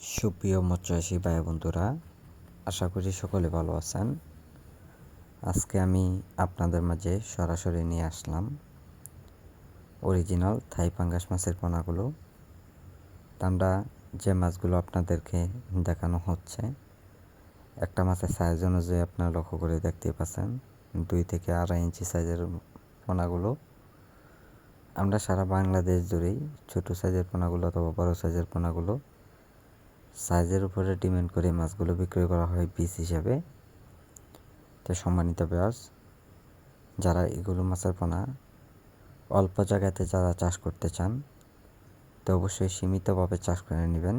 সুপ্রিয় মৎস্যচাষী ভাই বন্ধুরা, আশা করি সকলে ভালো আছেন। আজকে আমি আপনাদের মাঝে সরাসরি নিয়ে আসলাম অরিজিনাল থাই পাঙ্গাস মাছের পোনাগুলো। আমরা যে মাছগুলো আপনাদেরকে দেখানো হচ্ছে, একটা মাছের সাইজ অনুযায়ী আপনারা লক্ষ্য করে দেখতে পাচ্ছেন, দুই থেকে আড়াই ইঞ্চি সাইজের পোনাগুলো। আমরা সারা বাংলাদেশ জুড়েই ছোটো সাইজের পোনাগুলো অথবা বড়ো সাইজের পোনাগুলো সাইজের উপরে ডিমেন্ড করে মাছগুলো বিক্রয় করা হয় পিস হিসাবে। তো সম্মানিত ব্যাস যারা এগুলো মাছের পোনা অল্প জায়গাতে যারা চাষ করতে চান, তো অবশ্যই সীমিতভাবে চাষ করে নেবেন।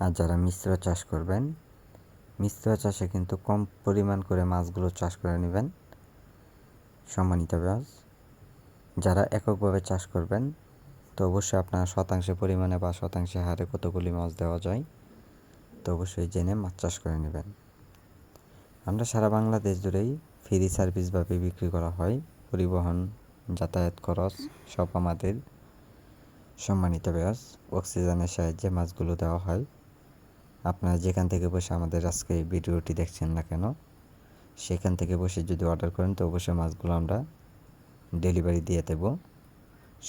আর যারা মিশ্র চাষ করবেন, মিশ্র চাষে কিন্তু কম পরিমাণ করে মাছগুলো চাষ করে নেবেন। সম্মানিত ব্যাস যারা এককভাবে চাষ করবেন তো অবশ্যই আপনার শতাংশে পরিমাণে বা শতাংশে হারে কতগুলি মাছ দেওয়া যায়, তো অবশ্যই জেনে মাছ চাষ করে নেবেন। আমরা সারা বাংলাদেশ জুড়েই ফ্রি সার্ভিসভাবে বিক্রি করা হয়। পরিবহন, যাতায়াত খরচ সব আমাদের সম্মানিত ব্যাস অক্সিজেনের সাহায্যে মাছগুলো দেওয়া হয়। আপনারা যেখান থেকে বসে আমাদের আজকে ভিডিওটি দেখছেন না কেন, সেখান থেকে বসে যদি অর্ডার করেন, তো অবশ্যই মাছগুলো আমরা ডেলিভারি দিয়ে দেব।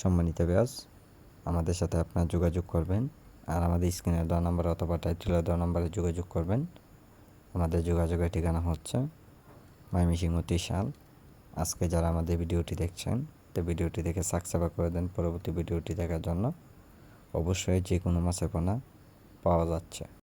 সম্মানিত ব্যাস আমাদের সাথে আপনার যোগাযোগ করবেন আর আমাদের স্ক্রিনের দেওয়া নাম্বার অথবা টাইটেলের দেওয়া নম্বরে যোগাযোগ করবেন। আমাদের যোগাযোগের ঠিকানা হচ্ছে ময়মিসিংহ সাল আজকে যারা আমাদের ভিডিওটি দেখছেন, তো ভিডিওটি দেখে সাবস্ক্রাইব করে দেন পরবর্তী ভিডিওটি দেখার জন্য। অবশ্যই যে কোনো মাছের পোনা পাওয়া যাচ্ছে।